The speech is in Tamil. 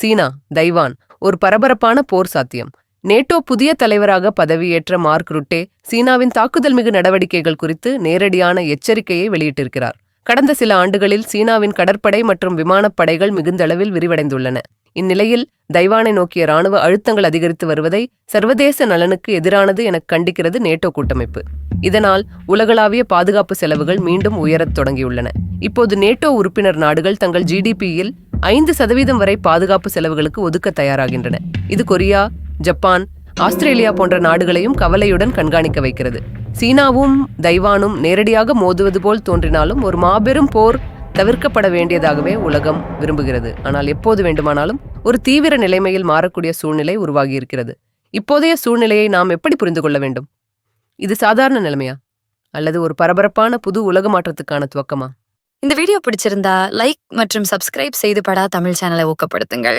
சீனா தைவான் ஒரு பரபரப்பான போர் சாத்தியம். நேட்டோ புதிய தலைவராக பதவியேற்ற மார்க் ருட்டே சீனாவின் தாக்குதல் மிகு நடவடிக்கைகள் குறித்து நேரடியான எச்சரிக்கையை வெளியிட்டிருக்கிறார். கடந்த சில ஆண்டுகளில் சீனாவின் கடற்படை மற்றும் விமானப்படைகள் மிகுந்தளவில் விரிவடைந்துள்ளன. இந்நிலையில் தைவானை நோக்கிய ராணுவ அழுத்தங்கள் அதிகரித்து வருவதை சர்வதேச நலனுக்கு எதிரானது என கண்டிக்கிறது நேட்டோ கூட்டமைப்பு. இதனால் உலகளாவிய பாதுகாப்பு செலவுகள் மீண்டும் உயரத் தொடங்கியுள்ளன. இப்போது நேட்டோ உறுப்பினர் நாடுகள் தங்கள் ஜிடிபியில் ஐந்து சதவீதம் வரை பாதுகாப்பு செலவுகளுக்கு ஒதுக்க தயாராகின்றன. இது கொரியா ஜப்பான் ஆஸ்திரேலியா போன்ற நாடுகளையும் கவலையுடன் கண்காணிக்க வைக்கிறது. சீனாவும் தைவானும் நேரடியாக மோதுவது போல் தோன்றினாலும் ஒரு மாபெரும் போர் தவிர்க்கப்பட வேண்டியதாகவே உலகம் விரும்புகிறது. ஆனால் எப்போது வேண்டுமானாலும் ஒரு தீவிர நிலைமையில் மாறக்கூடிய சூழ்நிலை உருவாகியிருக்கிறது. இப்போதைய சூழ்நிலையை நாம் எப்படி புரிந்து கொள்ள வேண்டும்? இது சாதாரண நிலைமையா? அல்லது ஒரு பரபரப்பான புது உலக மாற்றத்துக்கான துவக்கமா? இந்த வீடியோ பிடிச்சிருந்தா லைக் மற்றும் சப்ஸ்கிரைப் செய்து படா தமிழ் சேனலை ஊக்கப்படுத்துங்கள்.